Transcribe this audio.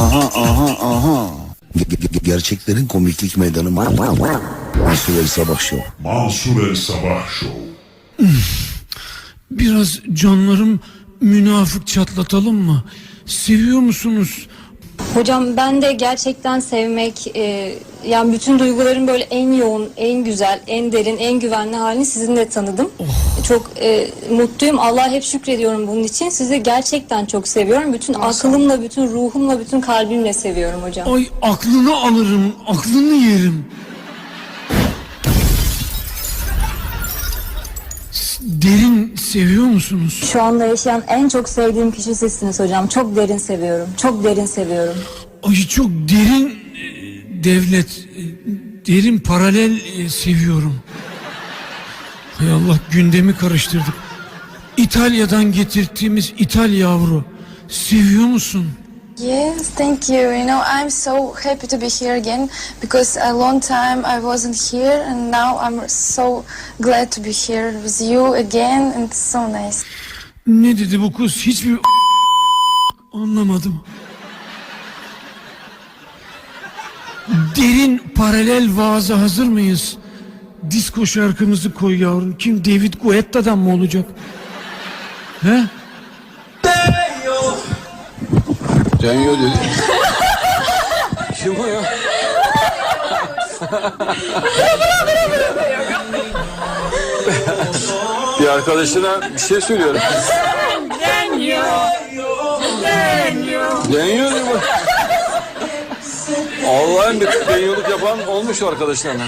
Aha. Ge- ge- Gerçeklerin komiklik meydanı ma- ma- ma- Mansur El Sabah Show. Mansur El Sabah Show. Biraz canlarım münafık çatlatalım mı? Seviyor musunuz? Hocam ben de gerçekten sevmek, e, yani bütün duyguların böyle en yoğun, en güzel, en derin, en güvenli halini sizinle tanıdım. Çok e, mutluyum. Allah'a hep şükrediyorum bunun için. Sizi gerçekten çok seviyorum. Bütün aklımla, bütün ruhumla, bütün kalbimle seviyorum hocam. Ay aklını alırım, aklını yerim. Derin seviyor musunuz? Şu anda yaşayan en çok sevdiğim kişi sizsiniz hocam. Çok derin seviyorum. Çok derin seviyorum. Ay çok derin e, devlet, e, derin paralel e, seviyorum. Hay Allah gündemi karıştırdık. İtalya'dan getirdiğimiz İtal yavru. Seviyor musun? Yes, thank you. You know, I'm so happy to be here again because a long time I wasn't here and now I'm so glad to be here with you again and so nice. Ne dedi bu kız? Hiçbir anlamadım. Derin paralel vaaza hazır mıyız? Disko şarkımızı koy yavrum. Kim David Guetta'dan mı olacak? He? Cenyo dedi. Kim o ya? bir arkadaşına bir şey söylüyorum. Denyo. Denyo. mu? Allah'ım bir denyoluk yapan olmuş arkadaşlarına.